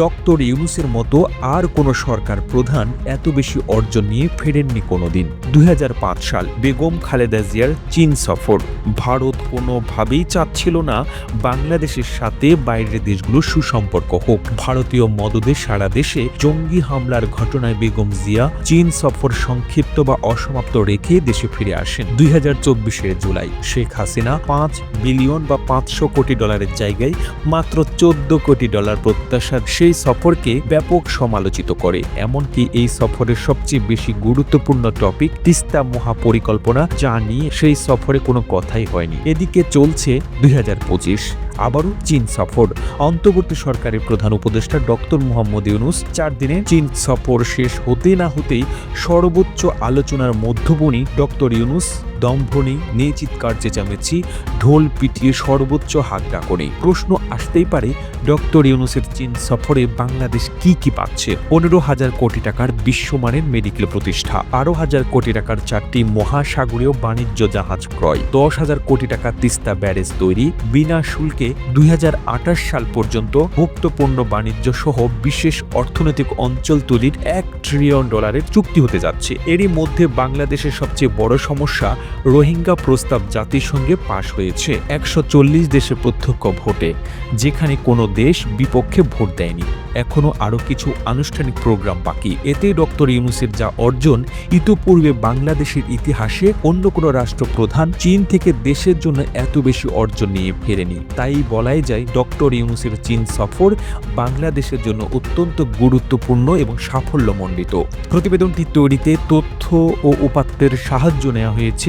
Doctor ইউনুসের মতো আর কোনো সরকার প্রধান এত বেশি অর্জন নিয়ে ফেরেননি কোনোদিন। দুই হাজার পাঁচ সাল বেগম খালেদা জিয়ার চীন সফর। ভারত কোনোভাবেই চাচ্ছিল না বাংলাদেশের সাথে বাইরের দেশগুলোর সুসম্পর্ক হোক। ভারতীয় মদদে সারা দেশে জঙ্গি হামলার ঘটনায় বেগম জিয়া চীন সফর সংক্ষিপ্ত বা অসমাপ্ত রেখে দেশে ফিরে আসেন। দুই জুলাই শেখ হাসিনা পাঁচ বিলিয়ন বা পাঁচশো কোটি ডলারের জায়গায় মাত্র চোদ্দ কোটি ডলার প্রত্যাশার সেই সফরকে ব্যাপক সমালোচিত করে, এমনকি এই সফরের সবচেয়ে বেশি গুরুত্বপূর্ণ টপিক তিস্তা মহাপরিকল্পনা, যা নিয়ে সেই সফরে কোনো কথাই হয়নি। এদিকে চলছে দুই হাজার পঁচিশ, আবারও চীন সফর। অন্তর্বর্তী সরকারের প্রধান উপদেষ্টা ডক্টর মোহাম্মদ ইউনুস চার দিনে চীন সফর শেষ হতে না হতেই সর্বোচ্চ আলোচনার মধ্যবণী ডক্টর ইউনুস দম্ভনি নিয়ে চিৎকার চেঁচামেচি ঢোল পিটিয়ে সর্বোচ্চ হাত ডাকনে। প্রশ্ন আসতেই পারে, ডক্টর ইউনুসের চীন সফরে বাংলাদেশ কি কি পাচ্ছে? পনেরো হাজার কোটি টাকার বিশ্বমানের মেডিকেল প্রতিষ্ঠা বারো হাজার কোটি টাকার চারটি মহাসাগরীয় বাণিজ্য জাহাজ ক্রয়, দশ হাজার কোটি টাকা তিস্তা ব্যারেজ তৈরি, বিনা শুল্কে দুই হাজার আঠাশ সাল পর্যন্ত মুক্তপণ্য বাণিজ্য সহ বিশেষ অর্থনৈতিক অঞ্চল তৈরির এক ট্রিলিয়ন ডলারের চুক্তি হতে যাচ্ছে। এরই মধ্যে বাংলাদেশের সবচেয়ে বড় সমস্যা রোহিঙ্গা প্রস্তাব জাতিসংঘে পাশ হয়েছে একশো চল্লিশ দেশের প্রত্যক্ষ ভোটে, যেখানে কোনো দেশ বিপক্ষে ভোট দেয়নি। এখনও আরও কিছু আনুষ্ঠানিক প্রোগ্রাম বাকি। এতে ডক্টর ইউনুসের যা অর্জন, ইতোপূর্বে বাংলাদেশের ইতিহাসে অন্য কোনো রাষ্ট্রপ্রধান চীন থেকে দেশের জন্য এত বেশি অর্জন নিয়ে ফেরেনি। তাই বলাই যায়, ডক্টর ইউনুসের চীন সফর বাংলাদেশের জন্য অত্যন্ত গুরুত্বপূর্ণ এবং সাফল্যমণ্ডিত। প্রতিবেদনটি তৈরিতে তথ্য ও উপাত্তের সাহায্য নেওয়া হয়েছে